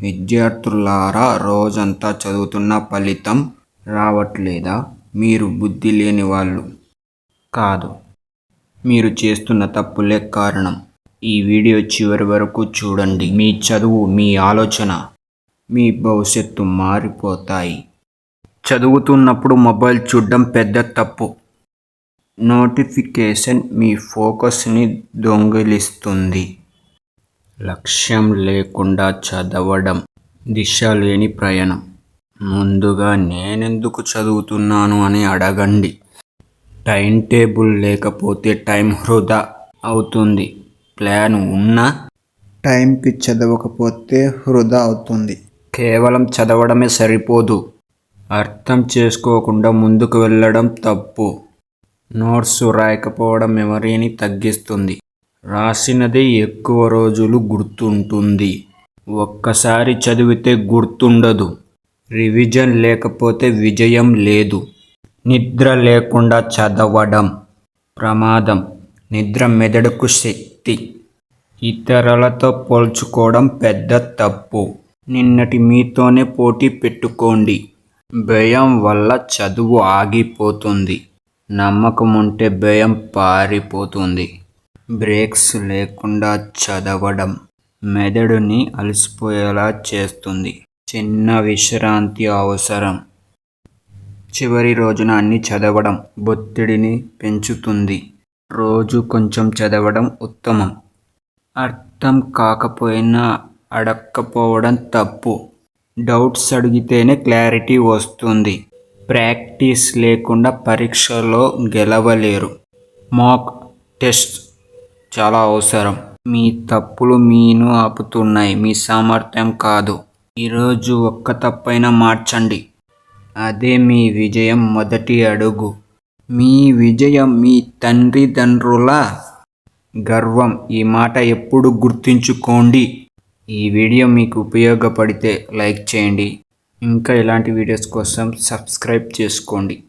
విద్యార్థులారా రోజంతా చదువుతున్న ఫలితం రావట్లేదా? మీరు బుద్ధి లేని వాళ్ళు. కాదు. మీరు చేస్తున్న తప్పులే కారణం. ఈ వీడియో చివరి వరకు చూడండి. మీ చదువు మీ ఆలోచన మీ భవిష్యత్తు మారిపోతాయి. చదువుతున్నప్పుడు మొబైల్ చూడడం పెద్ద తప్పు. నోటిఫికేషన్ మీ ఫోకస్ని దొంగిలిస్తుంది. లక్ష్యం లేకుండా చదవడం దిశ లేని ప్రయాణం. ముందుగా నేనెందుకు చదువుతున్నాను అని అడగండి. టైం టేబుల్ లేకపోతే టైం వృధా అవుతుంది. ప్లాన్ ఉన్నా? టైంకి చదవకపోతే వృధా అవుతుంది. కేవలం చదవడమే సరిపోదు. అర్థం చేసుకోకుండా ముందుకు వెళ్ళడం తప్పు. నోట్స్ రాయకపోవడం మెమరీని తగ్గిస్తుంది. రాసినది ఎక్కువ రోజులు గుర్తుంటుంది. ఒక్కసారి చదివితే గుర్తుండదు. రివిజన్ లేకపోతే విజయం లేదు. నిద్ర లేకుండా చదవడం ప్రమాదం. నిద్ర మెదడుకు శక్తి. ఇతరులతో పోల్చుకోవడం పెద్ద తప్పు. నిన్నటి మీతోనే పోటీ పెట్టుకోండి. భయం వల్ల చదువు ఆగిపోతుంది. నమ్మకం ఉంటే భయం పారిపోతుంది. బ్రేక్స్ లేకుండా చదవడం మెదడుని అలసిపోయేలా చేస్తుంది. చిన్న విశ్రాంతి అవసరం. చివరి రోజున అన్ని చదవడం ఒత్తిడిని పెంచుతుంది. రోజు కొంచెం చదవడం ఉత్తమం. అర్థం కాకపోయినా అడక్కపోవడం తప్పు. డౌట్స్ అడిగితేనే క్లారిటీ వస్తుంది. ప్రాక్టీస్ లేకుండా పరీక్షలో గెలవలేరు. మాక్ టెస్ట్ చాలా అవసరం. మీ తప్పులు మీను ఆపుతున్నాయి. మీ సామర్థ్యం కాదు. ఈరోజు ఒక్క తప్పైనా మార్చండి. అదే మీ విజయం మొదటి అడుగు. మీ విజయం మీ తండ్రిదండ్రుల గర్వం. ఈ మాట ఎప్పుడు గుర్తుంచుకోండి. ఈ వీడియో మీకు ఉపయోగపడితే లైక్ చేయండి. ఇంకా ఇలాంటి వీడియోస్ కోసం సబ్స్క్రైబ్ చేసుకోండి.